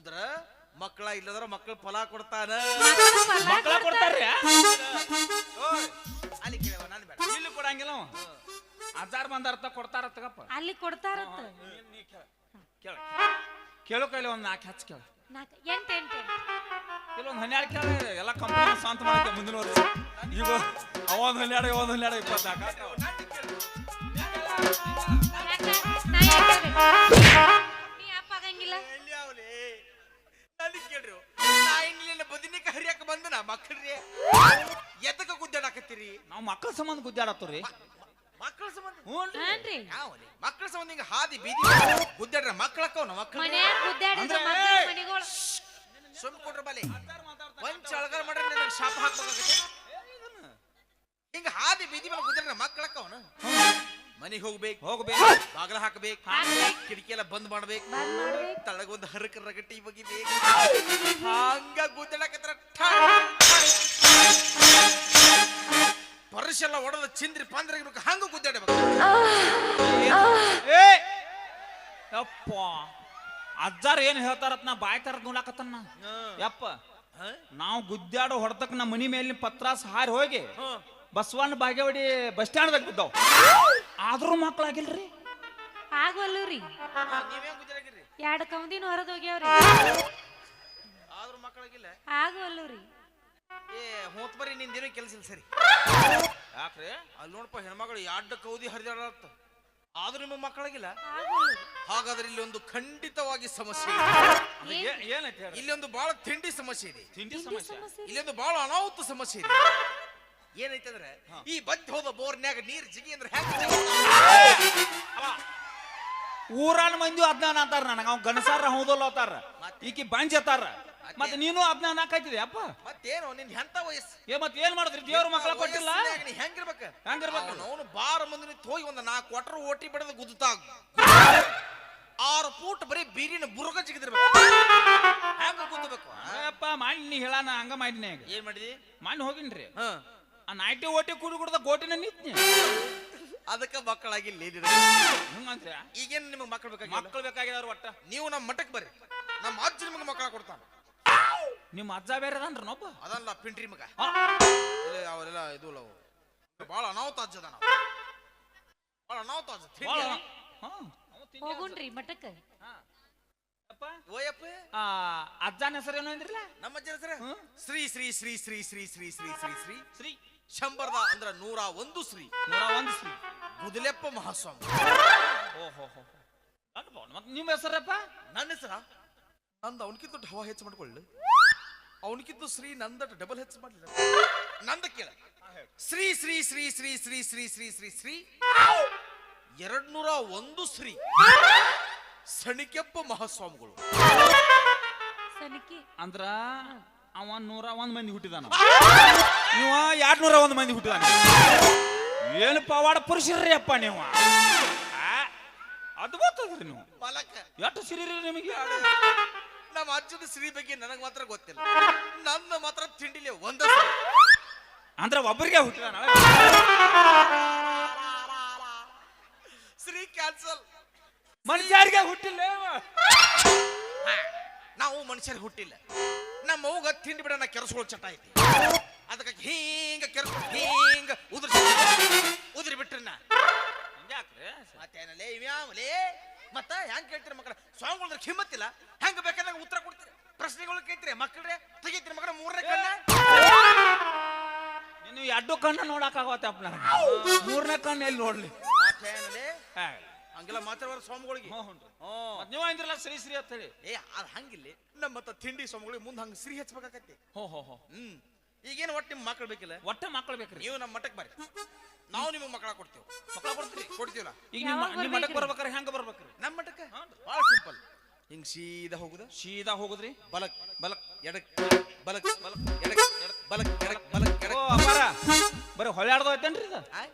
ಅಂದ್ರ ಮಕ್ಕಳ ಇಲ್ಲದ್ರ ಮಕ್ಕಳ ಫಲ ಕೊಡ್ತಾನ. ಮಕ್ಕಳು ಕೊಡ್ತಾರ್ರಿ? ಅಲ್ಲಿ ಕೇಳವ ನಾನು ಬೇಡ. ಇಲ್ಲಿ ಕೊಡಂಗಿಲ್ಲ ಅವ. ಹಜಾರ್ ಮಂದಿ ಅರ್ಥ ಕೊಡ್ತಾರ ತಗಪ್ಪ ಅಲ್ಲಿ ಕೊಡ್ತಾರತ್ತ. ಕೇಳ ಕೇಳು. ಕೈಲಿ ಒಂದ್ ನಾಲ್ಕು ಹಚ್ಚ ಕೇಳ. ಎಂಟು ಎಂಟು. ಕೆಲವೊಂದು ಹನ್ನೆರಡು ಕೇಳ ಎಲ್ಲ ಕಂಪನಿ ಶಾಂತ ಮಾಡಕ್ಕೆ ಮುಂದಿನ ವರ್ಷ. ಈಗ ಅವ ಒಂದು ಹನ್ನೆರಡು ಇವ ಒಂದು ಹನ್ನೆರಡು ಇಪ್ಪತ್ನಾಲ್ಕು. ಬದಿನಿಕ ಹರಿಯಕ್ಕೆ ಬಂದನ ಮಕ್ಕಳ್ರಿ ಎದಕ್ಕೆ ಗುದ್ದಾಡಕತ್ತೀರಿ? ನಾವು ಮಕ್ಕಳ ಸಂಬಂಧ ಗುದ್ದಾಡತ್ತವ್ರಿ. ಮಕ್ಕಳ ಸಂಬಂಧ? ಹ್ಞೂ ಹಾನ್ರಿ. ಯಾವಲೆ? ಮಕ್ಕಳ ಸಂಬಂಧ ಹಿಂಗ ಹಾದಿ ಬೀದಿ ಗುದ್ದಾಡ್ರ ಮಕ್ಕಳಕ್ಕವನ ಮಕ್ಕಳ ಮನ್ಯಾಗ ಗುದ್ದಾಡಿದ್ರ ಮಕ್ಕಳ ಮನಿಗಳು. ಸುಮ್ ಕೊಡ್ರ ಬಲಿ ಒಂದ್ ಚಳಗಾರ ಮಾಡ್ರೆ ನಿನಗೆ ಶಾಪ ಹಾಕ್ಬೇಕಾಗತ್ತೆ. ಹಿಂಗ ಹಾದಿ ಬೀದಿ ಮೇಲೆ ಗುದ್ದಾಡ್ರ ಮಕ್ಕಳಕ್ಕವನ ಮನಿಗ್ ಹೋಗ್ಬೇಕು ಹೋಗ್ಬೇಕು ಬಾಗಲ ಹಾಕ್ಬೇಕು. ಕಿಟಕಿ ಎಲ್ಲ ಬಂದ್ ಮಾಡ್ಬೇಕು. ತಳಗ ಒಂದು ಹರಕ ರಗಟಿ ಬಗಿಬೇಕು ಹಂಗ ಗುದ್ದಡಕತ್ರ ಪರಶೆಲ್ಲ ಒಡದ ಚಿಂದ್ರಿ ಪಂದ್ರ ಹಂಗ ಗುದ್ದಾಡಬೇಕು. ಏ ಯಪ್ಪ. ಅಜ್ಜಾರ ಏನ್ ಹೇಳ್ತಾರತ್ ನಾ ಬಾಯ್ ಕರೆದ್ ನೋಡಾಕತ್ತನ್ನ ಯಪ್ಪ. ನಾವು ಗುದ್ದಾಡೋ ಹೊಡ್ತಕ್ ನಮ್ಮ ಮನಿ ಮೇಲಿನ ಪತ್ರಾಸ ಹಾರಿ ಹೋಗಿ. ಬಸವಣ್ಣ ಬಾಗೇವಾಡಿ ಬಸ್ ಸ್ಟ್ಯಾಂಡ್ದಾಗ ಬಿದ್ದಾವ್. ಆದ್ರೂ ಮಕ್ಕಳಾಗಿಲ್ರಿ? ಆಗವಲ್ಲು ರೀ. ಎರಡು ಕೌಂದಿನ ಹೊರದ್ ಹೋಗ್ಯಾವ್ರಿ. ಆದ್ರೂ ಮಕ್ಕಳಾಗಿಲ್ಲ? ಆಗವಲ್ಲು ರೀ. ಏ ಹೋತ್ ಬರೀ ನಿಂದೇನು ಕೆಲಸ ಇಲ್ಲ ಸರಿ. ಯಾಕ್ರಿ? ಅಲ್ಲಿ ನೋಡಪ್ಪ ಹೆಣ್ಮಗಳು ಎರಡು ಕೌದಿ ಹರಿದಾಡತ್ತ ಆದ್ರೂ ನಿಮ್ಮ ಮಕ್ಕಳಾಗಿಲ್ಲ? ಆಗವಲ್ಲು ಹಾಗಾದ್ರೆ ಇಲ್ಲಿ ಒಂದು ಖಂಡಿತವಾಗಿ ಸಮಸ್ಯೆ ಇದೆ. ಏನೈತಿ ಇಲ್ಲಿ ಒಂದು ಬಹಳ ತಿಂಡಿ ಸಮಸ್ಯೆ ಇದೆ. ತಿಂಡಿ ಸಮಸ್ಯೆ? ಇಲ್ಲೊಂದು ಬಹಳ ಅನಾಹುತ ಸಮಸ್ಯೆ ಇದೆ. ಏನೈತಂದ್ರೆ ಈ ಬದ್ದ ಹೋದ ಬೋರ್ನ್ಯಾಗ ನೀರ್ ಜಿಗಿ ಅಂದ್ರೆ ಊರಾನ್ ಊರಾನ ಮಂದಿ ಅಜ್ಞಾನ ಅಂತಾರ ನನಗ. ಅವ್ ಗಣಸಾರ ಹೌದಲ್ಲ ಅವತಾರ? ಈಕಿ ಬಂಜ್ ಅತ್ತಾರ. ಮತ್ತೆ? ನೀನು ಅಜ್ಞಾನ ಹಾಕೈತಿದೆ ಅಪ್ಪ? ಮತ್ತೇನು? ನಿನ್ ಎಂತ ವಯಸ್ಸು? ಏ ಮತ್ತೆ ಏನ್ ಮಾಡಿದ್ರಿ? ದೇವ್ರ ಮಕ್ಕಳ ಕೊಟ್ಟಿಲ್ಲ? ನೀ ಹೆಂಗಿರ್ಬೇಕ? ಹೆಂಗಿರ್ಬೇಕು? ಅವನು ಬಾರ ಮುಂದೆ ನಿಂತು ಹೋಗಿ ಒಂದು ನಾಲ್ಕು ಕೊಟ್ರ ಓಟಿ ಬಡದ ಗುದ್ದುತ್ತಾಗ ಆರು ಫೂಟ್ ಬರೀ ಬೀರಿನ ಬುರುಗ ಜಿಗಿದಿರ್ಬೇಕು. ಹೆಂಗ ಗುದ್ದಬೇಕು? ಅಪ್ಪ ಮಾಡಿ ನೀ ಹೇಳಾನ ಹಂಗ ಮಾಡಿನ ಏನ್ ಮಾಡಿದಿ? ಮಾಡಿ ಹೋಗಿನ್ರಿ. ಹ. ಆ ನಾಯ್ಟಿ ಓಟಿ ಕುಡಿ ಕುಡ್ದ ಗೋಟಿನ ಅದಕ್ಕೆ ಮಕ್ಕಳಾಗಿ ಮಕ್ಕಳಾಗಿಲ್ಲ ಹಂಗಂತ್ರಿ ಈಗೇನು ನಿಮಗೆ ಮಕ್ಕಳು ಬೇಕಾಗಿ ಮಕ್ಕಳು ಬೇಕಾಗಿದಾರ ಒಟ್ಟ. ನೀವು ನಮ್ಮ ಮಠಕ್ಕೆ ಬರ್ರಿ. ನಮ್ಮ ಅಜ್ಜ ನಿಮಗೆ ಮಕ್ಕಳ ಕೊಡ್ತಾನೆ. ನಿಮ್ಮ ಅಜ್ಜ ಬೇರೆ ಅದಾನ್ರಿ ನೊಬ್ಬ ಅದಲ್ಲ ಪಿಂಟ್ರಿ ಮಗ. ಇಲ್ಲ ಅವರೆಲ್ಲ ಇದು ಇಲ್ಲ ಅವು ಭಾಳ ಅನಾಹುತ ಅಜ್ಜದ ನಾವು ಭಾಳ ಅನಾಹುತ ಅಜ್ಜ. ಹಾ, ಹೋಗುಣ್ರಿ ಮಠಕ್ಕ. ಅಪ್ಪ ಓಯಪ್ಪ. ಆ, ಅಜ್ಜನ ಹೆಸರೇನು ಅಂದ್ರಿಲ್ಲ? ನಮ್ಮ ಅಜ್ಜನ ಹೆಸರು. ಶ್ರೀ ಶ್ರೀ ಶ್ರೀ ಶ್ರೀ ಶ್ರೀ ಶ್ರೀ ಶ್ರೀ ಶ್ರೀ ಶ್ರೀ. ಶ್ರೀ. ಶಂಬರದ ಅಂದ್ರ ನೂರ ಒಂದು ಶ್ರೀ. ನೂರ ಒಂದು ಶ್ರೀ. ಗುದಲೆಪ್ಪ ಮಹಾಸ್ವಾಮಿ. ಓಹೋ ಹೋ ಮತ್ತೆ ನಿಮ್ಮ ಹೆಸರಪ್ಪ? ನನ್ನ ಹೆಸರ? ನಂದು ಅವನಕ್ಕಿಂತ ಡಬಲ್ ಹವಾ ಹೆಚ್ಚು ಮಾಡ್ಕೊಳ್ಳಿ. ಅವನಕ್ಕಿಂತ ಶ್ರೀ ನಂದ ಡಬಲ್ ಹೆಚ್ಚು ಮಾಡಲಿಲ್ಲ. ನಂದ ಕೇಳ. ಶ್ರೀ ಶ್ರೀ ಶ್ರೀ ಶ್ರೀ ಶ್ರೀ ಶ್ರೀ ಶ್ರೀ ಶ್ರೀ ಶ್ರೀ. ಎರಡ್ ನೂರ ಒಂದು ಶ್ರೀ. ಸಣಿಕೆಪ್ಪ ಮಹಾಸ್ವಾಮಿಗಳು. ಸನಿಕಿ. ಅಂದ್ರ ಅವ ನೂರ ಒಂದ್ ಮಂದಿ ಹುಟ್ಟಿದಾನ. ಇವ ಎರಡ್ ನೂರ ಒಂದ್ ಮಂದಿ ಹುಟ್ಟಿದಾನ. ಏನು ಪವಾಡ ಪುರುಷರ್ರಿ ಅಪ್ಪ ನೀವು? ಆ, ಅದ್ಭುತದ್ರಿ ನೀವು? ಮಲಕ ಎಷ್ಟು ಸಿರಿರಿ ನಿಮಗೆ? ನಮ್ಮ ಅಜ್ಜದ ಸಿರಿ ಬಗ್ಗೆ ನನಗೆ ಮಾತ್ರ ಗೊತ್ತಿಲ್ಲ. ನನ್ನ ಮಾತ್ರ ತಿಂಡಿಲಿ ಒಂದ ಅಂದ್ರೆ ಒಬ್ಬರಿಗೆ ಹುಟ್ಟಿದಾನ? ಶ್ರೀ ಕ್ಯಾನ್ಸಲ್ ಮನುಷ್ಯರಿಗೆ ಹುಟ್ಟಿಲ್ಲ ಇವ. ನಾವು ಮನುಷ್ಯರು ಹುಟ್ಟಿಲ್ಲ. ನಮ್ಮ ಅವ್ಗ ತಿಂಡಿ ಬಿಡೋಣ ನಾ ಕೆರಸ್ಕೊಳ್ ಚಟ ಐತಿ. ಅದಕ್ಕೆ ಹಿಂಗ ಕೆರಸ್ಕೊಳ್ ಹಿಂಗ ಉದುರ್ ಉದುರಿ ಬಿಟ್ರಿ ನಾ ಹಂಗ್ಯಾಕ್ರಿ? ಮತ್ತೇನಲ್ಲೇ ಇವ್ಯಾವಲೇ ಮತ್ತ ಹೆಂಗ್ ಕೇಳ್ತೀರಿ ಮಕ್ಕಳ? ಸ್ವಾಮಿಗಳ ಹಿಮ್ಮತ್ತಿಲ್ಲ ಹೆಂಗ ಬೇಕಾದಾಗ ಉತ್ತರ ಕೊಡ್ತೀರಿ? ಪ್ರಶ್ನೆಗಳು ಕೇಳ್ತೀರಿ? ಮಕ್ಕಳ್ರೆ ತೆಗಿತೀರಿ ಮಕ್ಕಳ ಮೂರನೇ ಕಣ್ಣ? ನೀನು ಎರಡು ಕಣ್ಣ ನೋಡಕ್ ಅಪ್ಪನ. ಮೂರನೇ ಕಣ್ಣು ಎಲ್ಲಿ ನೋಡ್ಲಿ? ಮತ್ತೇನಲ್ಲೇ. ಹಂಗೆಲ್ಲ ಮಾತಾಡುವ ಸ್ವಾಮಿಗಳಿಗೆ. ಹ್ಞೂ ಹ್ಞೂ ಮತ್ ನೀವು ಅಂದ್ರಲ್ಲ ಶ್ರೀ ಶ್ರೀ ಅಂತ ಹೇಳಿ. ಏ ಅದ್ ಹಂಗಿಲ್ಲ. ನಮ್ಮ ಮತ್ತ ತಿಂಡಿ ಸ್ವಾಮಿಗಳಿಗೆ ಮುಂದೆ ಹಂಗ ಸಿರಿ ಹಚ್ಬೇಕಾಗತ್ತೆ ಹೋ ಹೋ ಹೋ. ಹ್ಮ್. ಈಗೇನು ಒಟ್ಟು ನಿಮ್ಮ ಮಕ್ಕಳು ಬೇಕಿಲ್ಲ? ಒಟ್ಟ ಮಕ್ಕಳು ಬೇಕ್ರಿ. ನೀವು ನಮ್ಮ ಮಠಕ್ಕೆ ಬರ್ರಿ. ನಾವು ನಿಮಗೆ ಮಕ್ಕಳ ಕೊಡ್ತೀವಿ. ಮಕ್ಕಳ ಕೊಡ್ತೀರಿ? ಕೊಡ್ತೀವಲ್ಲ? ಈಗ ನಿಮ್ಮ ಯಾವಾಗ ನಿಮ್ಮ ಮಠಕ್ಕೆ ಬರ್ಬೇಕ್ರಿ? ಹೆಂಗ ಬರ್ಬೇಕ್ರಿ? ನಮ್ಮ ಮಠಕ್ಕೆ? ಭಾಳ ಸಿಂಪಲ್. ಹಿಂಗ್ ಸೀದಾ ಹೋಗುದ? ಸೀದಾ ಹೋಗುದ್ರಿ? ಬಲಕ್ ಬಲಕ್ ಎಡಕ್ ಬಲಕ್ ಬಲಕ್ ಎಡಕ್ ಎಡಕ್ ಬಲಕ್ ಎಡಕ್ ಬಲಕ್ ಓ ಎಡಕ್ ಅಪ್ಪಾರ. ಬರೀ ಹೊಳ್ಯಾಡ್ದು ಐತೇನ್ರಿ ಇದು? ಆಯ್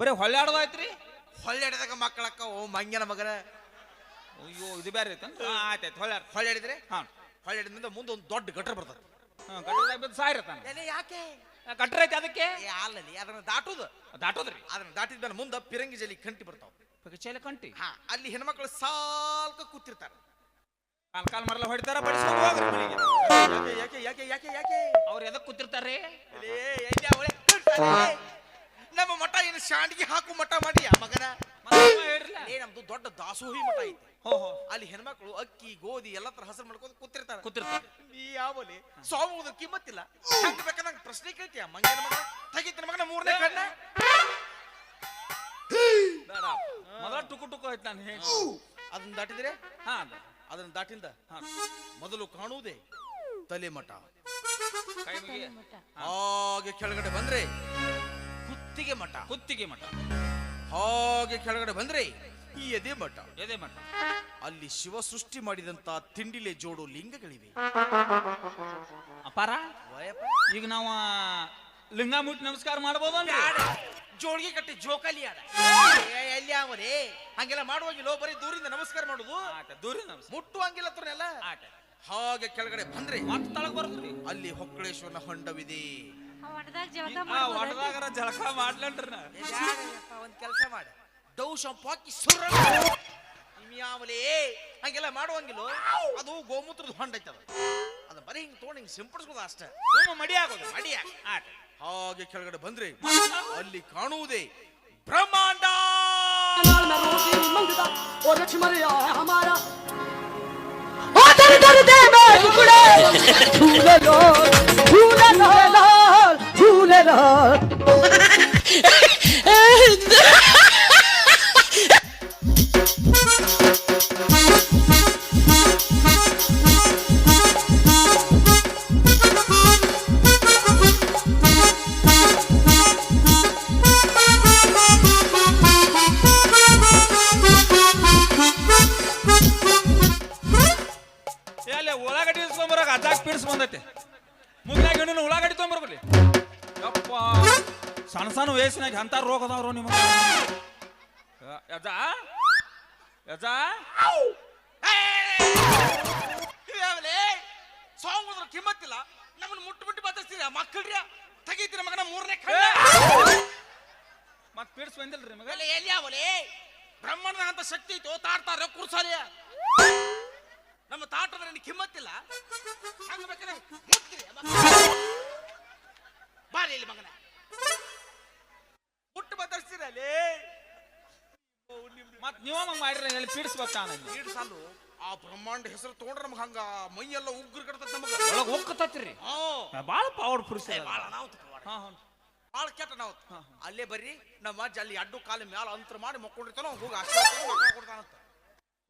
ಬರೀ ಹೊಳ್ಯಾಡ್ದು ಐತ್ರಿ ಹೊಳ್ಳೆಡದಾಗ ಮಕ್ಕಳಕ್ಕ ಓ ಮಂಗ್ಯನ ಮಗನ. ಅಯ್ಯೋ ಇದು ಬೇರೆ ಐತೆ ಆಯ್ತಾಯ್ತು ಹೊಳ್ಯಾಡ ಹೊಳ್ಳೆಡಿದ್ರೆ? ಹಾ. ಹೊಳ್ಳೆಡಿದಿಂದ ಮುಂದೆ ಒಂದು ದೊಡ್ಡ ಗಟ್ರ ಬರ್ತದೆ. ಹಾ ಗಟ್ಟರ ಬಿದ್ದು ಸಾಯಿರತಾನ ಎಲೆ ಯಾಕೆ? ಗಟ್ರ ಐತಿ ಅದಕ್ಕೆ? ಏ ಅಲ್ಲಲ್ಲಿ ಅದನ್ನ ದಾಟುದು. ದಾಟೋದ್ರಿ. ಅದನ್ನ ದಾಟಿದ ಮೇಲೆ ಮುಂದೆ ಪಿರಂಗಿ ಜಲಿ ಕಂಟಿ ಬರ್ತಾವ. ಚೇಲ ಕಂಟಿ? ಹಾ ಅಲ್ಲಿ ಹೆಣ್ಮಕ್ಳು ಸಾಲ್ಕ ಕೂತಿರ್ತಾರ. ಕಾಲ್ ಕಾಲ್ ಮರಲ ಹೊಡಿತಾರ ಬಡಿಸ್ಕೊಂಡು ಹೋಗ್ರಿ ಮನೆಗೆ. ಯಾಕೆ ಯಾಕೆ ಯಾಕೆ ಯಾಕೆ ಅವ್ರು ಎದಕ್ ಕೂತಿರ್ತಾರೆ? ಲೇ, ಎಲ್ಲಿ ಅವಳೆ? ನಮ್ಮ ಮಠ ಏನು ಶಾಂಡಿಗೆ ಹಾಕು ಮಠ ಮಾಡಿ ಆ ಮಗನ. ಏ ನಮ್ದು ದೊಡ್ಡ ದಾಸೋಹಿ ಮಠ ಐತಿ. ಅಲ್ಲಿ ಹೆಣ್ಮಕ್ಳು ಅಕ್ಕಿ ಗೋಧಿ ಎಲ್ಲ ತರ ಹಸರು ಮಾಡ್ಕೊಂಡು ಕೂತಿರ್ತಾರೆ. ಕೂತಿರ್ತಾರೆ. ನೀ ಯಾವಲಿ ಸ್ವಾಮಿ ಕಿಮ್ಮತ್ತಿಲ್ಲ. ಹಂಗ ಬೇಕಾದಂಗ ಪ್ರಶ್ನೆ ಕೇಳ್ತೀಯ ಮಂಗನ ಮಗ? ತೆಗಿತಿನ ಮಗನ ಮೂರನೇ ಕಣ್ಣ? ಮೊದಲ ಟುಕು ಟುಕು ಆಯ್ತು ನಾನು ಹೇಳಿ. ಅದನ್ನ ದಾಟಿದ್ರೆ. ಹಾ. ಅದ. ಅದನ್ನ ದಾಟಿಂದ ಹಾ. ಮೊದಲು ಕಾಣುವುದೇ ತಲೆ ಮಠ ಕೈ ಮುಗಿ. ಹಾಗೆ ಕೆಳಗಡೆ ಬಂದ್ರೆ ಕುತ್ತಿಗೆ ಮಠ. ಕುತ್ತಿಗೆ ಮಠ. ಹಾಗೆ ಕೆಳಗಡೆ ಬಂದ್ರೆ ಈ ಎದೆ ಮಠ. ಎದೆ ಮಠ. ಅಲ್ಲಿ ಶಿವ ಸೃಷ್ಟಿ ಮಾಡಿದಂತ ತಿಂಡಿಲೆ ಜೋಡು ಲಿಂಗಗಳಿವೆ. ಅಪಾರ ಈಗ ನಾವು ಲಿಂಗ ಮುಟ್ಟಿ ನಮಸ್ಕಾರ ಮಾಡಬಹುದು. ಜೋಳಿಗೆ ಕಟ್ಟಿ ಜೋಕಾಲಿ ಆಡ ಎಲ್ಲಿ ಅವರೇ ಹಂಗೆಲ್ಲ ಮಾಡುವಾಗಿಲ್ಲ ಬರೀ ದೂರಿಂದ ನಮಸ್ಕಾರ ಮಾಡುದು? ದೂರಿಂದ ಮುಟ್ಟುವಂಗಿಲ್ಲ ಹತ್ರನೆಲ್ಲ ಹಾಗೆ ಕೆಳಗಡೆ ಬಂದ್ರೆ ಮತ್ತೆ ತಳಗ್ ಅಲ್ಲಿ ಹೊಕ್ಕಳೇಶ್ವರನ ಹೊಂಡವಿದೆ. ಹೊಂಡದಾಗ ಜಳಕ ಆ ಮಾಡ್ಬೋದಲ್ರಿ? ಒಡದಾಗರ ಜಳಕ ಮಾಡ್ಲನ್ರಿ ನಾ ಏ, ಬ್ಯಾಡಯ್ಯಪ್ಪ, ಒಂದ್ ಕೆಲಸ ಮಾಡ ಡೌ ಶಾಂಪು ಹಾಕಿ ಸುರ ಯಾವಲೇ ಹಂಗೆಲ್ಲ ಮಾಡುವಂಗಿಲ್ಲ ಅದು ಗೋಮೂತ್ರದ ಹೊಂಡ ಐತದ ಅದು ಬರೀ ಹಿಂಗ್ ತೊಗೊಂಡು ಹಿಂಗ್ ಸಿಂಪಡಿಸ್ಬೋದು ಅಷ್ಟೇ ಸುಮ್ಮ ಮಡಿ ಆಗೋದು ಮಡಿಯ ಆಟ ಹಾಗೆ ಕೆಳಗಡೆ ಬಂದ್ರೆ ಅಲ್ಲಿ ಕಾಣುವುದೇ ಬ್ರಹ್ಮಾಂಡ नाल मैं रोटी मंगदा और लक्ष्मणिया है हमारा ओ दर दर दे मैं टुकड़े झूले लो झूले लो लाल لا ಬದಸ್ತೀರ ಮಕ್ಕಳ್ರಿ ತೆಗೀತೀರ ಮಗನ ಮೂರನೇ ಕಣ್ಣ? ಮತ್ ಪೀಡ್ಸ್ ಬಂದಿಲ್ರಿ ನಿಮಗೆ ಅಲ್ಲ ಎಲ್ಲಿ ಯಾವಲೇ ಬ್ರಹ್ಮಣ್ಣ ಅಂತ ಶಕ್ತಿ ಐತೋ ತಾಡ್ತಾರ ಕುರ್ಸಾಲಿಯ ನಮ್ಮ ತಾಟದ ಕಿಮ್ಮತ್ತಿಲ್ಲ ಹಂಗ ಬೇಕಾದ್ರೆ ಮುಟ್ತೀರಿ ಬಾರಿ ಇಲ್ಲಿ ಮಗನ. ಮುಟ್ಟು ಬದರ್ಸ್ತೀರ ಅಲ್ಲೇ. ಮತ್ ನೀವ ಮಾಡಿರಿ ಹೇಳಿ ಪೀಡಿಸ್ಬೇಕು ನಾನು ಪೀಡಿಸಲು ಸಾಲು ಆ ಬ್ರಹ್ಮಾಂಡ ಹೆಸರು ತಗೊಂಡ್ರೆ ನಮ್ಗೆ ಹಂಗ ಮೈಯೆಲ್ಲ ಉಗ್ರ ಕಡ್ತದ ನಮಗ. ಒಳಗ್ ಹೋಗ್ಕತ್ರಿ ಹಾ. ಬಾಳ ಪವರ್ ಪುರುಷ ಭಾಳ ಅನಾಹುತ ಪವಾಡ. ಹಾ ಹಾ. ಭಾಳ ಕೆಟ್ಟ ನಾವು ಅಲ್ಲೇ ಬರ್ರಿ ನಮ್ಮ ಅಜ್ಜ ಅಲ್ಲಿ ಅಡ್ಡು ಕಾಲ ಮ್ಯಾಲ ಅಂತರ ಮಾಡಿ ಮಕ್ಕೊಂಡಿರ್ತಾನ ಹೋಗಿ ಆಶೀರ್ವಾದ ತಗೊಂಡು ಮಕ್ಕಳ ಕೊಡ್ತಾನಂತ.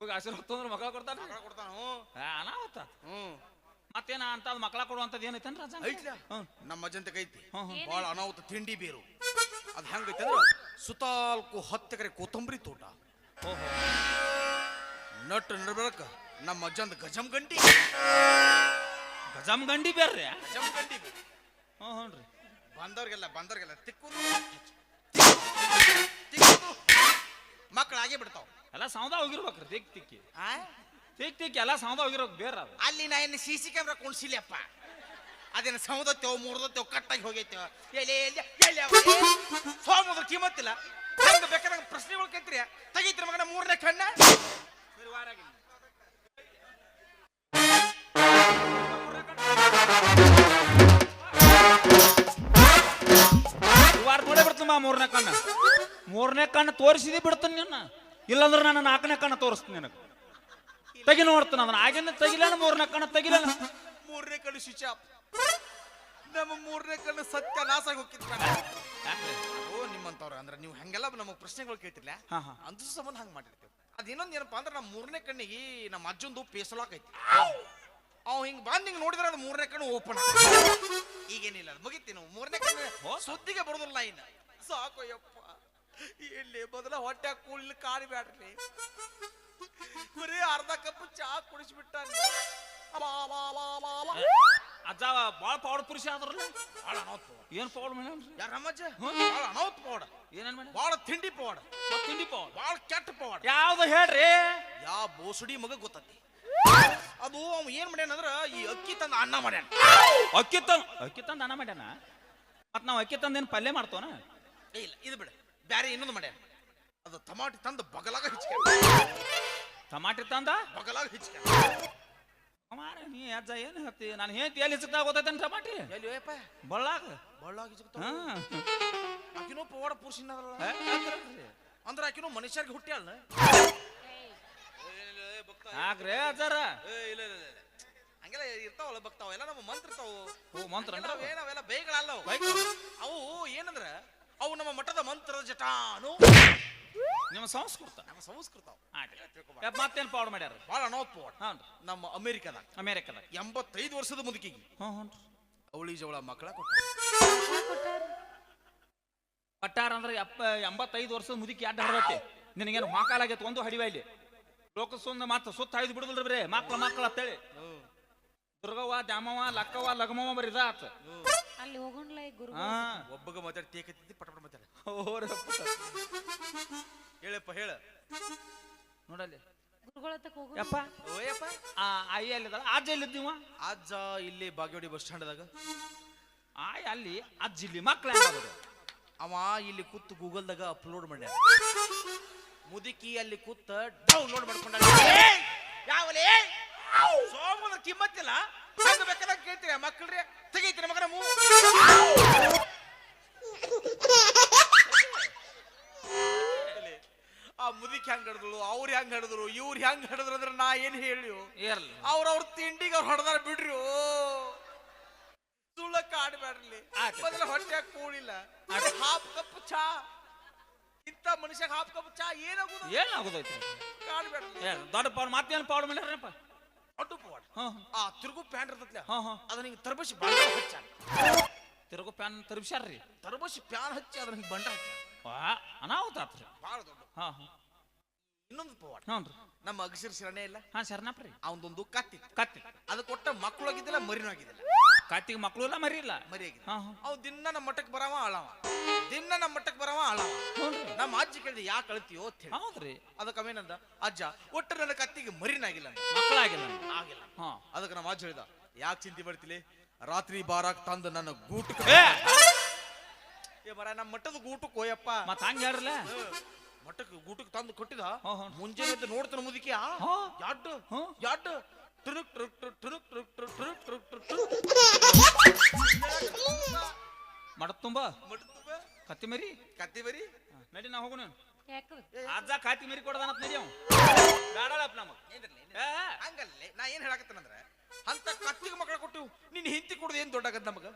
ಹೋಗಿ ಆಶೀರ್ವಾದ ತೊಂದ್ರೆ ಮಕ್ಕಳ ಕೊಡ್ತಾನ? ಮಕ್ಕಳ ಕೊಡ್ತಾನ? ಹ್ಞೂ ಅನಾವತ್ತ ಹ್ಞೂ ಮತ್ತೇನ ಅಂತ ಮಕ್ಕಳ ಕೊಡುವಂತದ್ ಏನೈತೆ ರಾಜ ಐತ್ಲ. ಹ್ಮ್. ನಮ್ಮ ಅಜ್ಜಂತಕ್ಕೆ ಐತಿ. ಭಾಳ ಅನಾಹುತ ತಿಂಡಿ ಬೇರು. ಅದು ಹೆಂಗೈತೆ ಸುತಾಲ್ಕು ಸುತ್ತಾಲ್ಕು ಹತ್ತು ಎಕರೆ ಕೊತ್ತಂಬರಿ ತೋಟ. ಓಹೋ. ನಟ್ ನಡ್ಬಳಕ ನಮ್ಮ ಅಜ್ಜಂದ ಗಜಮ್ ಗಂಟಿ ಗಜಮ್ ಗಂಡಿ ಬೇರ್ರಿ. ಗಜಮ್ ಗಂಟಿ ಹ್ಞೂ ಹ್ಞೂ ರೀ. ಬಂದವ್ರಿಗೆಲ್ಲ ಬಂದವ್ರಿಗೆಲ್ಲ ತಿಕ್ಕುದು. ತಿಕ್ಕುದು. ಮಕ್ಕಳಾಗೆ ಬಿಡ್ತಾವ. ಎಲ್ಲ ಸೌದ ಹೋಗಿರ್ಬೇಕ್ರಿ ತಿಕ್ ತಿಕ್ಕಿ. ಆ? ತಿಕ್ ತಿಕ್ಕಿ ಎಲ್ಲ ಸೌದ ಹೋಗಿರೋಕ್ ಬೇರೆ ಅದು. ಅಲ್ಲಿ ನಾ ಏನು ಸಿ ಸಿ ಕ್ಯಾಮ್ರಾ ಕುಣ್ಸಿಲ್ಲಪ್ಪ. ಅದೇನು ಸೌದತ್ತೇವ ಮೂರ್ದತ್ತೇವ ಕಟ್ಟಾಗಿ ಹೋಗೈತೆ. ಎಲ್ಲಿ ಎಲ್ಲಿ ಸೋಮದ್ರ ಕಿಮ್ಮತ್ತಿಲ್ಲ. ಹಂಗ ಬೇಕಾದಂಗ ಪ್ರಶ್ನೆಗಳು ಕೇಳ್ತೀರಿ ತೆಗೀತೀರಿ ಮಗನ ಮೂರನೇ ಕಣ್ಣ. ಮೂರನೇ ಕಣ್ಣ. ಮೂರನೇ ಕಣ್ಣು ತೋರಿಸಿದಿ ಬಿಡ್ತೀನಿ ನಿನ್ನ. ಇಲ್ಲಾಂದ್ರೆ ನಾನು ನಾಲ್ಕನೇ ಕಣ್ಣು ತೋರಿಸ್ತೀನಿ ನಿನಗೆ. ತೆಗಿ ನೋಡ್ತೀನಿ ಅದನ್ನ. ಆಗಿನ ತೆಗಿಲೇನು ಮೂರನೇ ಕಣ್ಣ ತೆಗಿಲೇನು? ಮೂರನೇ ಕಣ್ಣು ಸ್ವಿಚ್ ಆಫ್ ನಮ್ಮ ಮೂರನೇ ಕಣ್ಣು ಸತ್ಯ ನಾಶ ಹೋಗಿತ್ತು? ಓ ನಿಮ್ಮಂತವ್ರ ಅಂದ್ರೆ ನೀವು ಹಂಗೆಲ್ಲ ನಮಗೆ ಪ್ರಶ್ನೆಗಳು ಹಾ. ಅಂದ್ರ ಸಂಬಂಧ ಹಂಗೆ ಮಾಡಿರ್ತೀವಿ. ಅದ್ ಇನ್ನೊಂದು ಏನಪ್ಪಾ ಅಂದ್ರೆ ನಮ್ಮ ಮೂರನೇ ಕಣ್ಣಿಗೆ ನಮ್ಮ ಅಜ್ಜಂದು ಪೇಸಲಾಕೈತಿ ಅವ್ ಹಿಂಗ್ ಬಂದ್ ಹಿಂಗ್ ನೋಡಿದ್ರೆ ಅದು ಮೂರನೇ ಕಣ್ಣು ಓಪನ್ ಈಗೇನಿಲ್ಲ ಅದು ಮುಗಿತಿ ನಾವು. ಮೂರನೇ ಕಣ್ಣು ಸುದ್ದಿಗೆ ಬರೋದಿಲ್ಲ ಇನ್ನ ಸಾಕು ಯಪ್ಪ ಇಲ್ಲಿ ಬದಲ ಹೊಟ್ಟೆ ಕೂಲ್ ಕಾಡಿ ಬ್ಯಾಡ್ರಿ. ಬರೀ ಅರ್ಧ ಕಪ್ ಚಾ ಕುಡಿಸ್ಬಿಟ್ಟ ಅಜ್ಜ ಭಾಳ ಪೌಡ್ ಪುರುಷ ಆದ್ರಲ್ಲ? ಭಾಳ ಅನಾಹುತ ಏನ್ ಪೌಡ್ ಮೇಡಮ್ರಿ ಯಾರ ಪೌಡ. ಭಾಳ ಅನಾಹುತ ಪವಾಡ ಏನೇನ್ ಮೇಡಮ್ ಭಾಳ ತಿಂಡಿ ಪೌಡ. ತಿಂಡಿ ಪೌಡ? ಭಾಳ ಕೆಟ್ಟ ಪೌಡ. ಯಾವ್ದು ಹೇಳ್ರಿ? ಯಾ ಬೋಸುಡಿ ಮಗ ಗೊತ್ತತಿ. ಅದು ಅವ ಏನ್ ಮಾಡ್ಯಾನಂದ್ರ ಈ ಅಕ್ಕಿ ತಂದ ಅನ್ನ ಮಾಡ್ಯಾನ. ಅಕ್ಕಿ ತಂದ ಅಕ್ಕಿ ತಂದ ಅನ್ನ ಮಾಡ್ಯಾನ? ಮತ್ ನಾವ್ ಅಕ್ಕಿ ತಂದ ಏನ್ ಪಲ್ಯ ಮಾಡ್ತೋನ ಇಲ್ಲ ಇದು ಬಿಡ. ಬ್ಯಾರೆ ಇನ್ನೊಂದು ಮಾಡ್ಯಾನ. ಅದು ಟಮಾಟಿ ತಂದ ಬಗಲಾಗ ಹಿಚ್ಕ ಟಮಾಟಿ ತಂದ? ಬಗಲಾಗ ಹಿಚ್ಕ ಅಜ್ಜ ಏನ್ ಹೇಳ್ತಿ? ನಾನು ಹೇಳ್ತಿ ಎಲ್ಲಿ ಸಿಗ್ತಾ ಗೊತ್ತೈತೇನ್ ಟಮಾಟಿ ಎಲ್ಲಿ ಹೋಯಪ್ಪ ಬಳ್ಳಾಗ. ಬಳ್ಳಾಗಿ ಸಿಗ್ತಾವ ಹಾ. ಆಕಿನೂ ಪವಾಡ ಪುರುಷನ ಅಂದ್ರೆ ಆಕಿನೂ ಮನುಷ್ಯರಿಗೆ ಹುಟ್ಟ್ಯಾಳ ಹಾಕ್ರೆ ಅಜ್ಜಾರ. ಇಲ್ಲ ಇಲ್ಲ ಹಂಗೆಲ್ಲ ಇರ್ತಾವಲ್ಲ ಬಗ್ತಾವ ಎಲ್ಲ ನಮ್ಮ ಮಂತ್ರ ಇರ್ತಾವು ಓ ಮಂತ್ರ ಅವೆಲ್ಲ ಬೈಗಳಲ್ಲ ಅವು. ಏನಂದ್ರ ಅವು ನಮ್ಮ ಮಠದ ಮಂತ್ರದ ಜಟಾನು. ನಿಮ್ಮ ಸಂಸ್ಕೃತ? ನಮ್ಮ ಸಂಸ್ಕೃತ. ಆಯ್ತು. ಮತ್ತೇನ್ ಪಾವಡ್ ಮಾಡ್ಯಾರ ಬಹಳ ಅನೌತ್ ಪವಾಡ ಹ್ಞೂ ನಮ್ಮ ಅಮೆರಿಕದಾಗ. ಅಮೇರಿಕದಾಗ. ಎಂಬತ್ತೈದು ವರ್ಷದ ಮುದುಕಿಗೆ. ಹ್ಞೂ ಹ್ಞೂ ಅವಳಿ ಜವಳ ಮಕ್ಕಳ ಕೊಟ್ಟ. ಪಟ್ಟಾರ ಅಂದ್ರೆ ಎಪ್ಪ ಎಂಬತ್ತೈದು ವರ್ಷದ ಮುದುಕಿ ಅಡ್ಡ ಹರಡತ್ತೆ. ನಿನಗೇನು ಮಾಕಾಲಾಗೈತೆ ಒಂದು ಹಡಿವ ಇಲ್ಲಿ? ಲೋಕಸುಂದ ಮಾತ್ರ ಸುತ್ತ ಹಾಯ್ದು ಬಿಡುದಿಲ್ಲ ಬರೇ? ಮಕ್ಳ ಮಕ್ಕಳ ಅಂತೇಳಿ. ದುರ್ಗವ್ವ ದ್ಯಾಮವ್ವ ಲಕ್ಕವ್ವ ಲಗಮವ್ವ ಬರೀ ಇದಾತ ಅಲ್ಲಿ ಹೋಗೋಣ ಗುರು ಹಾ. ಒಬ್ಬಗ ಮಾತಾಡಿ ತೇಕತ್ತಿದ್ದಿ ಪಟ ಪಟ ಮಾತಾಡ. ಹೇಳಪ್ಪ ಹೇಳ. ನೋಡಲಿ ನೋಡಲ್ಲಿ ಯಪ್ಪ. ಓಯಪ್ಪ. ಆ ಆಯಿ ಎಲ್ಲಿದ್ದಾಳ? ಅಜ್ಜ ಎಲ್ಲಿದ್ದೀವ? ಅಜ್ಜ ಇಲ್ಲಿ ಬಾಗೇವಾಡಿ ಬಸ್ ಸ್ಟ್ಯಾಂಡ್ದಾಗ. ಆಯ್ ಅಲ್ಲಿ ಅಜ್ಜ ಇಲ್ಲಿ ಮಕ್ಳು ಹೆಂಗಾಗೋದು ಅವ ಇಲ್ಲಿ ಕೂತು ಗೂಗಲ್ದಾಗ ಅಪ್ಲೋಡ್ ಮಾಡ್ಯಾನ. ಮುದುಕಿ ಅಲ್ಲಿ ಕೂತ ಡೌನ್ಲೋಡ್ ಮಾಡ್ಕೊಂಡ ಯಾವಲೇ? ಸೋಮದ ಕಿಮ್ಮತ್ತಿಲ್ಲ. ಹೆಂಗ ಬೇಕಾದಾಗ ಕೇಳ್ತೀರಿ ಮಕ್ಕಳ್ರಿ ತೆಗೀತೀರ ಮಗನ ಮೂ ಆ ಮುದಿಕ್ ಹೆಂಗ್ ಹಿಡಿದ್ರು ಅವ್ರು ಹೆಂಗ್ ಹಿಡಿದ್ರು ಇವ್ರು ಹೆಂಗ್ ಹಿಡಿದ್ರು ಅಂದ್ರೆ ನಾ ಏನ್ ಹೇಳಿ? ಅವ್ರ ಅವ್ರ ತಿಂಡಿಗೆ ಅವ್ರು ಹೊಡೆದಾರ ಬಿಡ್ರಿ. ಓ ಸುಳ್ಳಕ್ಕ ಆಡ್ಬೇಡ್ರಿ ಆಯ್ತು. ಮೊದಲ ಹೊಟ್ಟೆ ಕೂಳಿಲ್ಲ. ಹಾಫ್ ಕಪ್ ಚಾ. ಇಂತ ಮನುಷ್ಯ ಹಾಫ್ ಕಪ್ ಚಾ ಏನಾಗುದು ಏನಾಗೋದೈತಿ ಕಾಡ್ಬೇಡ್ರಿ ಏನ್ ದೊಡ್ಡ ಪಾಡ್ ಮತ್ತೇನು ಪಾಡ್ ಮಾಡ್ಯಾರಪ್ಪ ಅಡ್ಡು ಪವಾಡ ಹಾ. ಆ ತಿರುಗು ಪ್ಯಾಂಟ್ ಇರ್ತೈತಿ ಹಾ ಹಾ. ಅದನ್ನ ಹಿಂಗ್ ತರ್ಬಸಿ ಬಂಡ ಹಚ್ಚ ತಿರುಗು ಪ್ಯಾನ್ ತರ್ಬಿಸ್ಯಾರ್ರಿ. ತರ್ಬಸಿ ಪ್ಯಾನ್ ಹಚ್ಚಿ ಅದನ್ನ ಹಿಂಗ್ ಬಂಡ ಹಚ್ಚ ವಾ ಅನಾಹುತ ಆತ್ರಿ. ಬಹಳ ದೊಡ್ಡ ಹಾ ಹಾ. ಇನ್ನೊಂದು ಪವಾಡ. ಹ್ಞೂ ರೀ. ನಮ್ಮ ಅಗಸಿರ್ ಶರಣೆ ಇಲ್ಲ? ಹಾ ಶರಣಪ್ಪ ರೀ. ಕತ್ತಿ ಕತ್ತಿ. ಅದು ಕೊಟ್ಟ ಮಕ್ಕಳು ಆಗಿದ್ದಿಲ್ಲ ಮರಿನೂ ಆಗಿದ್ದಿಲ್ಲ. ಕತ್ತಿಗೆ ಮಕ್ಕಳು ಇಲ್ಲ ಮರಿ ಇಲ್ಲ. ಮರಿ ಹಾ ಹಾ. ಅವ್ ದಿನ ನಮ್ಮ ಮಟ್ಟಕ್ಕೆ ಬರವ ಅಳವ ದಿನ ನಮ್ಮ ಮಟ್ಟಕ್ಕೆ ಬರವ ಅಳವ ಹ್ಞೂ ರೀ. ನಮ್ಮ ಅಜ್ಜಿ ಕೇಳಿದೆ ಯಾಕೆ ಅಳ್ತೀಯೋ ಅಂತ ಹೇಳಿ. ಹೌದ್ರಿ ಅದಕ್ಕೆ ಅವೇನಂದ ಅಜ್ಜ ಒಟ್ಟು ನನ್ನ ಕತ್ತಿಗೆ ಮರಿನಾಗಿಲ್ಲ. ಮಕ್ಕಳಾಗಿಲ್ಲ ಆಗಿಲ್ಲ. ಹಾ. ಅದಕ್ಕೆ ನಮ್ಮ ಅಜ್ಜ ಹೇಳಿದ ಯಾಕೆ ಚಿಂತೆ ಬರ್ತಿಲಿ ರಾತ್ರಿ ಬಾರಾಕ್ ತಂದು ನನ್ನ ಗೂಟ ಏ! ಏ ಮರ ನಮ್ಮ ಮಟ್ಟದ ಊಟಕ್ಕೆ ಹೋಯಪ್ಪ. ಮತ್ತ ಹಂಗ ಹೇಳ್ರಲ್ಲ ಮಟ್ಟಕ್ಕೆ ಊಟಕ್ಕೆ ತಂದು ಕೊಟ್ಟಿದ? ಹಾ, ಹಾ. ಮುಂಜಾನೆ ಎದ್ದು ನೋಡ್ತಾನ ಮುದುಕಿ ಹಾ. ಯಾಡ್? ಹಾ. ಯಾಡ್? ಟುರುಕ್ ಟುರುಕ್ ಟುರುಕ್ ಟುರುಕ್ ಟುರುಕ್ ಟುರುಕ್ ಟುರುಕ್ ಟುರುಕ್ ಟುರುಕ್ ಟುರುಕ್. ಮಡ ತುಂಬ? ಮಟ್ಟ ತುಂಬ? ಕತ್ತಿ ಮರಿ? ಕತ್ತಿ ಬರಿ ನಡಿ ನಾ ಹೋಗೋಣ. ಯಾಕ? ಅಜ್ಜ ಕಾತಿ ಮರಿ ಕೊಡದಾನ ನಡಿ ಅವ. ಬೇಡಲ್ಲಪ್ಪ ನಮಗ್. ಏ ಹಂಗಲ್ಲೇ ನಾ ಏನ್ ಹೇಳಕತ್ತೇನಂದ್ರೆ ಅಂತ ಕತ್ತಿಗೆ ಮಕ್ಕಳ ಕೊಟ್ಟು ನಿನ್ನ ಹಿಂತಿ ಕೊಡೋದು ಏನ್ ದೊಡ್ಡಾಗದ್ ನಮಗ?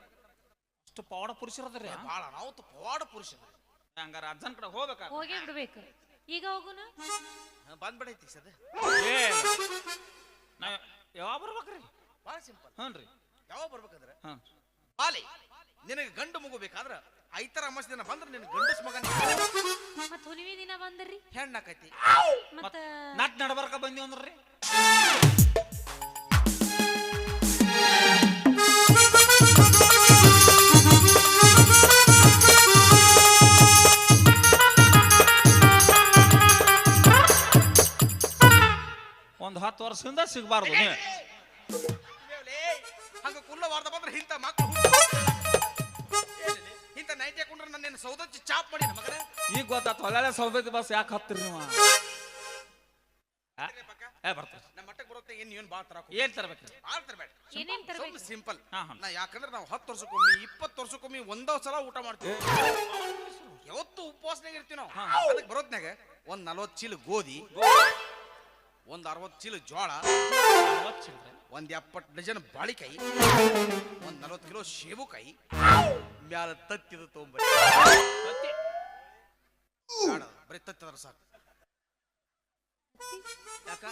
ಅಷ್ಟು ಪವಾಡ ಪುರುಷರದ್ರಿ ಬಾಳ ನಾವು ಪವಾಡ ಪುರುಷ ಹಂಗಾರ ಅಜ್ಜನ್ ಕಡೆ ಹೋಗ್ಬೇಕ ಹೋಗಿ ಬಿಡ್ಬೇಕು. ಈಗ ಹೋಗುನ? ಬಂದ್ಬಿಡೈತಿ ಸದ. ಏ ನಾ ಯಾವಾಗ ಬರ್ಬೇಕ್ರಿ? ಭಾಳ ಸಿಂಪಲ್. ಹ್ಞೂ ರೀ. ಯಾವಾಗ ಬರ್ಬೇಕಂದ್ರೆ? ಹ್ಞೂ. ಬಾಲಿ ನಿನಗೆ ಗಂಡು ಮಗು ಬೇಕಾದ್ರೆ ಐತರ ಅಮಾಸ ದಿನ ಬಂದ್ರೆ ನಿನ್ ಗಂಡಸ್ ಮಗನ ಮತ್ತೆ ದಿನ ಬಂದ್ರಿ? ಹೆಣ್ಣಾಕೈತಿ ಮತ್ತ ನಟ್ ನಡಬರ್ಕ ಬಂದಿ ಅಂದ್ರಿ? ಹತ್ತು ವರ್ಷದಿಂದ ಸಿಗಬಾರ್ದು ನೀವು ಹಂಗ ಕುಲ್ಲ ವಾರ್ದ ಬಂದ್ರೆ ಇಂಥ ಮಕ್ಕಳು ಇಂಥ ನೈಟ್ ಹಾಕೊಂಡ್ರೆ ನನ್ನ ಸೌದಚ್ಚಿ ಚಾಪ್ ಮಾಡಿ ಮಗನ? ಈಗ ಗೊತ್ತಾತು ಒಳ್ಳೆ ಸೌದತ್ತಿ ಬಸ್ ಯಾಕೆ ಹತ್ತಿರಿ ನೀವು? ಏ ಬರ್ತಾರೆ ನಮ್ಮ ಮಟ್ಟಕ್ಕೆ ಬರುತ್ತೆ ಏನ್ ಏನು ಭಾಳ ತರಕ ಏನ್ ತರ್ಬೇಕ್ರಿ ಬಾಳ್ ತರಬೇಡ. ಏನೇನ್ ತರ್ಬೇಕು? ಸಿಂಪಲ್ ಹಾ, ಹಾ. ನಾ ಯಾಕಂದ್ರೆ ನಾವು ಹತ್ತು ವರ್ಷಕ್ಕೊಮ್ಮೆ ಇಪ್ಪತ್ತು ವರ್ಷಕ್ಕೊಮ್ಮೆ ಒಂದೋ ಸಲ ಊಟ ಮಾಡ್ತೀವಿ. ಯಾವತ್ತು ಉಪವಾಸನಾಗ ಇರ್ತೀವಿ ನಾವು. ಅದಕ್ಕೆ ಬರೋದ್ನಾಗ ಒಂದ್ ನಲ್ವತ್ತು ಚೀಲ ಗೋಧಿ. ಒಂದ್ ಅರವತ್ತು ಚೀಲ ಜೋಳ. ಒಂದ್ ಎಪ್ಪತ್ತು ಡಜನ್ ಬಾಳಿಕಾಯಿ ಒಂದ್ ನಲ್ವತ್ತು ಕಿಲೋ ಶೇಬುಕಾಯಿ ಮ್ಯಾಲ ತತ್ತಿದ ಬೇಡ ಬರೀ ತತ್ತಿದ್ರ ಸಾಕು. ಯಾಕ?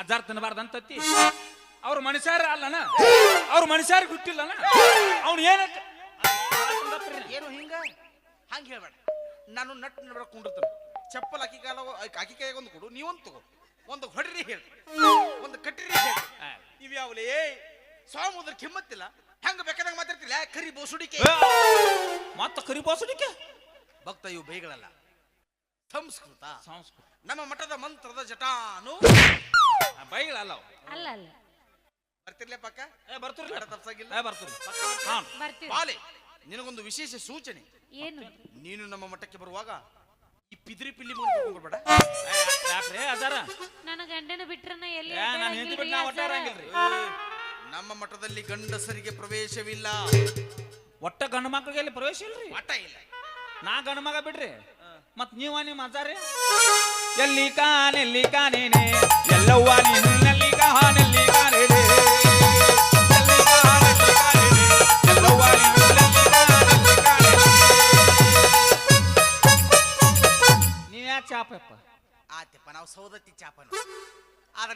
ಅಜ್ಜಾರ್ ತಿನ್ನಬಾರ್ದಂತ ತತ್ತಿ. ಅವ್ರ ಮನುಷ್ಯರ ಅಲ್ಲನ? ಅವ್ರ ಮನುಷ್ಯರಿಗೆ ಗೊತ್ತಿಲ್ಲನ ಅವ್ನು ಏನ ಏನು ಹಿಂಗ? ಹಂಗ ಹೇಳ್ಬೇಡ. ನಾನು ನಟ್ ನಡ್ಬೇಕು ಕುಂಡಿರ್ತೇನೆ. ಚಪ್ಪಲ್ ಅಕ್ಕಿ ಕಾಲ ಅಕ್ಕಿ ಕೈಗೊಂದು ಒಂದು ಕೊಡು ನೀವೊಂದು ತಗೋ. ಒಂದು ಹೊಡ್ರಿ ಹೇಳಿ. ಒಂದು ಕಟ್ರಿ ಹೇಳಿ. ಇವ್ಯಾವಲೇ? ಸ್ವಾಮುದ್ರ ಕಿಮ್ಮತ್ತಿಲ್ಲ. ಹೆಂಗ ಬೇಕಾದಂಗ ಮಾತಾಡ್ತಿಲ್ಲ ಕರಿ ಬೋಸುಡಿಕೆ. ಮತ್ತ ಕರಿ ಬೋಸುಡಿಕೆ? ಭಕ್ತ ಇವು ಬೈಗಳಲ್ಲ. ಸಂಸ್ಕೃತ. ಸಂಸ್ಕೃತ. ನಮ್ಮ ಮಠದ ಮಂತ್ರದ ಜಟಾನು. ಬೈಗಳಲ್ಲ ಅವು. ಅಲ್ಲ ಅಲ್ಲ. ಬರ್ತಿರ್ಲೇ ಪಕ್ಕ? ಏ ಬರ್ತೀರಿ ಬೇಡ ತಪ್ಸಾಗಿಲ್ಲ? ಏ ಬರ್ತೀರಿ ಪಕ್ಕ ಬರ್ತೀರಿ? ಹಾಂ. ಬರ್ತೀವಿ ಬಾಲೆ ನಿನಗೊಂದು ವಿಶೇಷ ಸೂಚನೆ. ಏನು? ನೀನು ನಮ್ಮ ಮಠಕ್ಕೆ ಬರುವಾಗ ಈ ಪಿದ್ರಿ ಪಿಲ್ಲಿ ಬರ್ಬೇಡ. ಯಾಕ್ರಿ ಅದಾರ ನನ್ನ ಗಂಡನ ಬಿಟ್ರನ ಎಲ್ಲಿ ಏ ನಾನು ಹೆಂಡತಿ ಬಿಟ್ಟು ನಾ ಒಟ್ಟಾರ ನಮ್ಮ ಮಠದಲ್ಲಿ ಗಂಡಸರಿಗೆ ಪ್ರವೇಶವಿಲ್ಲ. ಒಟ್ಟ ಗಂಡ ಮಕ್ಳಿಗೆ ಇಲ್ಲಿ ಪ್ರವೇಶ ಇಲ್ರಿ? ಮಠ ಇಲ್ಲ. ನಾ ಗಂಡ ಮಗ ಬಿಡ್ರಿ. ಮತ್ ನೀವ ನಿಮ್ಮ ಅಜ್ಜಾರಿ ಎಲ್ಲಿ ಕಾನೆಲ್ಲಿ ಕಾನೇನೆ? ಎಲ್ಲವ್ವ ನೀನು ನೆಲ್ಲಿ ಕಾನೆಲ್ಲಿ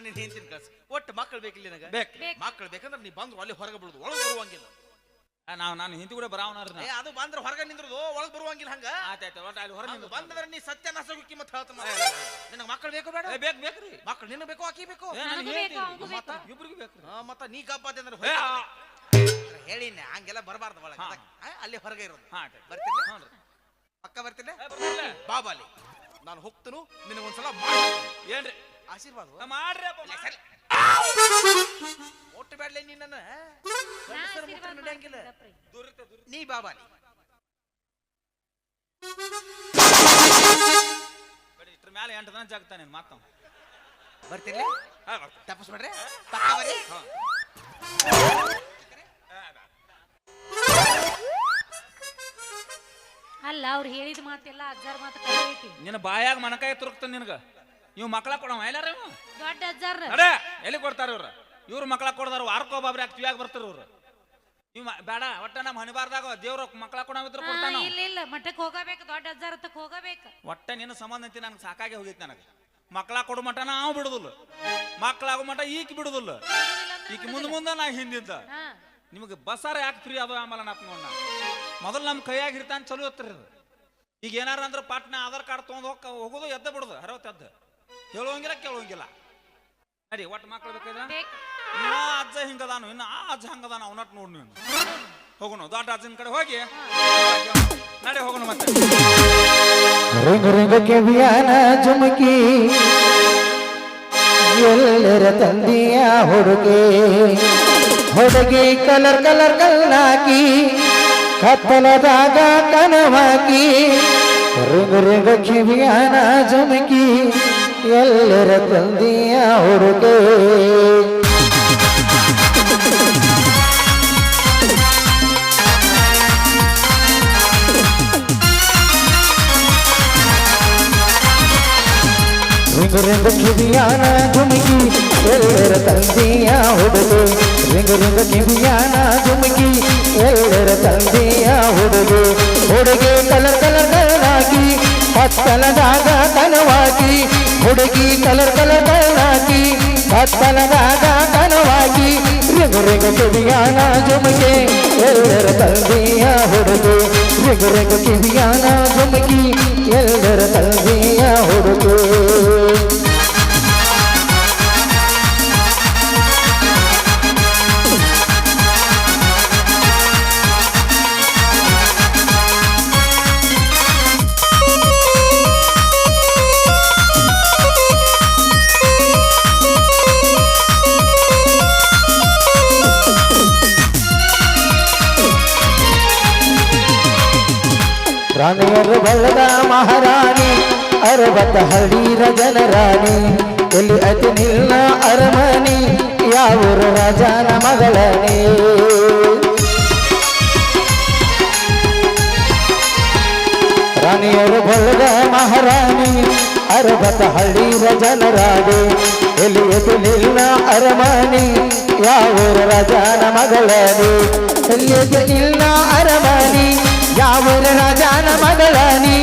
ನೀನ್ ಹೆಂಡತಿನ ಕಳ್ಸಿ ಒಟ್ಟು ಮಕ್ಕಳು ಬೇಕಿಲ್ಲ ನನಗೆ? ಬೇಕ್. ಬೇಕ್. ಮಕ್ಕಳು ಬೇಕಂದ್ರೆ ನೀ ಬಂದ್ರು ಅಲ್ಲಿ ಹೊರಗೆ ಬಿಡುದು ಒಳಗೆ ಬರುವಂಗಿಲ್ಲ. ಆ, ನಾವ್ ನಾನು ಹಿಂದಿ ಕೂಡ ಬರಾವನಾರ ಏ ಅದು ಬಂದ್ರೆ ಹೊರಗೆ ನಿಂದ್ರದು ಒಳಗೆ ಬರುವಂಗಿಲ್ಲ ಹಂಗ? ಆಯ್ತಾಯ್ತು ಒಟ್ಟ ಅಲ್ಲಿ ಹೊರಗೆ ಅದು ಬಂದ್ರೆ ನೀ ಸತ್ಯ ನಸಗುಕ್ಕಿ ಮತ್ತೆ ಹೇಳ್ತ ನಿನಗೆ ಮಕ್ಕಳು ಬೇಕು ಬೇಡ? ಬೇಕು ಬೇಕ್ರಿ ಮಕ್ಕಳು ನಿನ್ನ ಬೇಕು ಆಕಿ ಬೇಕು. ನನಗ್ ಹೇಳ್ತೀರಿ. ಬೇಕು, ಮತ್ತ ಬೇಕು. ಇಬ್ರಿಗೂ ಬೇಕ್ರಿ ಹಾ, ಮತ್ತ ನೀ ಗಪ್ಪಾದೆ ಅಂದ್ರೆ ಆ, ಹೇಳಿನ ಹಂಗೆಲ್ಲ ಬರಬಾರ್ದು ಒಳಗೆ. ಹಾ. ಆ, ಅಲ್ಲಿ ಹೊರಗೆ ಇರೋದು. ಹಾ. ಬರ್ತಿಲ್ಲ. ಪಕ್ಕ ಬರ್ತಿಲ್ಲ ಏ, ಬರ್ತಿಲ್ಲ? ಬಾಬಾಲಿ ನಾನು ಹೋಗ್ತನು ನಿನಗೊಂದ್ಸಲ ಮಾಡಿ ಏನ್ರಿ? ಆಶೀರ್ವಾದ? ಮಾಡ್ರಿ ಒಟ್ಟು ಬ್ಯಾಡ್ಲೆ ನೀ ನನ್ನ ನಡೆಯಂಗಿಲ್ಲ. ನೀ ಬೇಡ, ಇಷ್ಟ್ರ ಮ್ಯಾಲೆ ಎಂಟು ದಿನ ಜಾಗ್ತಾನೆ ಮಾತ ಬರ್ತೀರಿ ತಪ್ಪಸ್ ಮಾಡ್ರಿ? ಪಕ್ಕ ಬರ್ರಿ. ಅಲ್ಲ ಅವ್ರು ಹೇಳಿದ ಮಾತೆಲ್ಲ ಅಜ್ಜಾರ ಮಾತು ನಿನ್ನ ಬಾಯಾಗ ಮಣಕಾಯಿ ತುರುಕ್ತ ನಿನಗ. ಇವ್ ಮಕ್ಳ ಕೊಡವ ಎಲ್ಲಾರ ಅದೇ ದೊಡ್ಡ ಅಜ್ಜಾರ್ ಅಡೇ ಎಲ್ಲಿ ಕೊಡ್ತಾರ ಇವ್ರ? ಇವ್ರ ಮಕ್ಳ ಕೊಡ್ದಾರ ಬಾಬ್ರಿ ಯಾಕೆ ತಿವಿಯಾಗ ಬರ್ತಾರ ಇವ್ರು? ಇವ್ ಬೇಡ ಒಟ್ಟ ನಮ್ಮ ಹಣಿಬಾರ್ದಾಗ ದೇವ್ರ ಮಕ್ಳ ಕೊಡವಿದ್ರು ಕೊಡ್ತಾನ ಇಲ್ಲ ಇಲ್ಲ ಮಠಕ್ಕೆ ಹೋಗಬೇಕು ದೊಡ್ಡ ಅಜ್ಜಾರ್ ಹೋಗಬೇಕು. ಒಟ್ಟ ನಿನ್ನ ಸಂಬಂಧ ಐತಿ ನನಗೆ ಸಾಕಾಗಿ ಹೋಗೈತಿ ನನಗೆ. ಮಕ್ಳ ಕೊಡು ಮಟ ನಾವು ಬಿಡುದಿಲ್ಲ. ಮಕ್ಳಾಗೋ ಮಟ ಈಕಿ ಬಿಡುದಿಲ್ಲ. ಈಕಿ ಮುಂದೆ ಮುಂದೆ ನಾ ಹಿಂದಿಂದ ಹಾ. ನಿಮಗೆ ಬಸಾರ ಯಾಕೆ ಫ್ರೀ ಅದು ಆಮೇಲೆ ನಾ ನೋಡ ಮೊದಲು ನಮ್ಮ ಕೈಯಾಗ ಇರ್ತಾನೆ ಚಲೋ ಇರ್ತಾರ ಈಗ ಏನಾರ ಅಂದ್ರೆ ಪಾಟ್ನ ಆಧಾರ್ ಕಾರ್ಡ್ ತೊಗೊಂಡು ಹೋಗ ಹೋಗೋದು ಎದ್ದ ಬಿಡುದು ಹರವತ್ತೆದ್ದು ಎದ್ದ. ಹೇಳುವಂಗಿಲ್ಲ ಕೇಳುವಂಗಿಲ್ಲ. ನಡಿ ಒಟ್ಟು ಮಕ್ಳು ಬೇಕಾದ್ರೆ? ಬೇಕು. ಇನ್ನ ಅಜ್ಜ ಹಿಂಗದಾನು ಇನ್ನ ಆ ಅಜ್ಜ ಹಂಗದಾನು ಅವನಟ್ ನೋಡ್ ನೀನು. ಹೋಗೋಣ ದೊಡ್ಡ ಅಜ್ಜನ ಕಡೆ ಹೋಗಿ. ನಡಿ ಹೋಗೋಣ ಮತ್ತೆ. ರಿಂಗ ರಿಂಗ ಕೆವಿಯಾನ ಜುಮಕಿ. ಎಲ್ಲರ ತಂದೆಯ ಹುಡುಗಿ. ಹುಡುಗಿ ಕಲರ್ ಕಲರ್ ಕಲ್ಲಾಕಿ. ಕತ್ತಲದಾಗ ಕನವಾಕಿ ರಿಂಗ ರಿಂಗ ಕೆವಿಯಾನ ಜುಮಕಿ. ಎಲ್ಲರ ತಂದೆಯ ಹುಡುಗಿ. ರಿಂಗರಿಂದ ರಿಂಗ ಕಿವಿಯಾನ ಜುಮುಕಿ ಎಲ್ಲರ ತಂದೆಯ ಹುಡುಗಿ. ರಿಂಗರಿಂದ ರಿಂಗ ಕಿವಿಯಾನ ಜುಮುಕಿ ಎಲ್ಲರ ತಂದೆಯ ಹುಡುಗಿ. ಹುಡುಗಿ ಕಲರ್ ಕಲರ್ ಕತ್ತಲದಾಗ ಕನವಾಗಿ ಹುಡುಗಿ ಕಲರ್ ಕಲರ್ ಕಲರಾಗಿ ಕತ್ತಲದಾಗ ಕನವಾಗಿ ರಿಂಗ ರಿಂಗ ಕಿವಿಯಾನ ಜುಮುಕಿ ಎಲ್ಲರ ತಂದೆಯ ಹುಡುಗಿ ರಿಂಗ ರಿಂಗ ಕಿವಿಯಾನ ಜುಮುಕಿ ಎಲ್ಲರ ತಂದೆಯ ಹುಡುಗಿ ಬಳ್ಳದ ಮಹಾರಾಣಿ, ಅರವತ್ತ ಹಳ್ಳಿರ ಜನರಾಣಿ. ಎಲ್ಲಿ ಅತಿ ನಿಲ್ಲ ಅರಮನಿ ಯಾವೂರು ರಾಜನ ಮಗಳನೇ? ರಾಣಿಯರು ಬಳ್ಳದ ಮಹಾರಾಣಿ, ಅರವತ್ತ ಹಳ್ಳಿರ ಜನರಾಣಿ. ಎಲ್ಲಿ ಅತಿ ನಿಲ್ಲ ಅರಮನಿ ಯಾವೂರು ರಾಜನ ಮಗಳನೇ? ಸರಿಯದಿಲ್ಲ ಅರಮಾನಿ ಯಾವರ ರಾಜಾನ ಮಗಳಾನಿ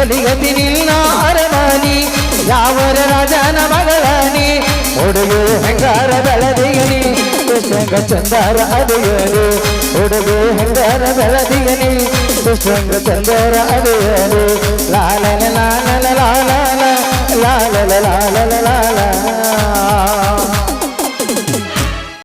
ಎಲಿಗದಿಲ್ಲ ಅರಮಾನಿ ಯಾವರ ರಾಜನ ಮಗಳಾನಿ ಹುಡುಗು ಹೆಂಗಾರ ಬೆಳದಿಗನಿ ಕೃಷ್ಣಂಗ ಚಂದರ ಅದಿಯರು ಹುಡುಗು ಹೆಂಗಾರ ಬೆಳದಿಗನಿ ಕೃಷ್ಣಂಗ ಚಂದರ ಅದಿಯರು ಲಾಲನ ಲಾಲನ ಲಾಲನ ಲಾಲನ ಲಾಲನ ಲಾಲ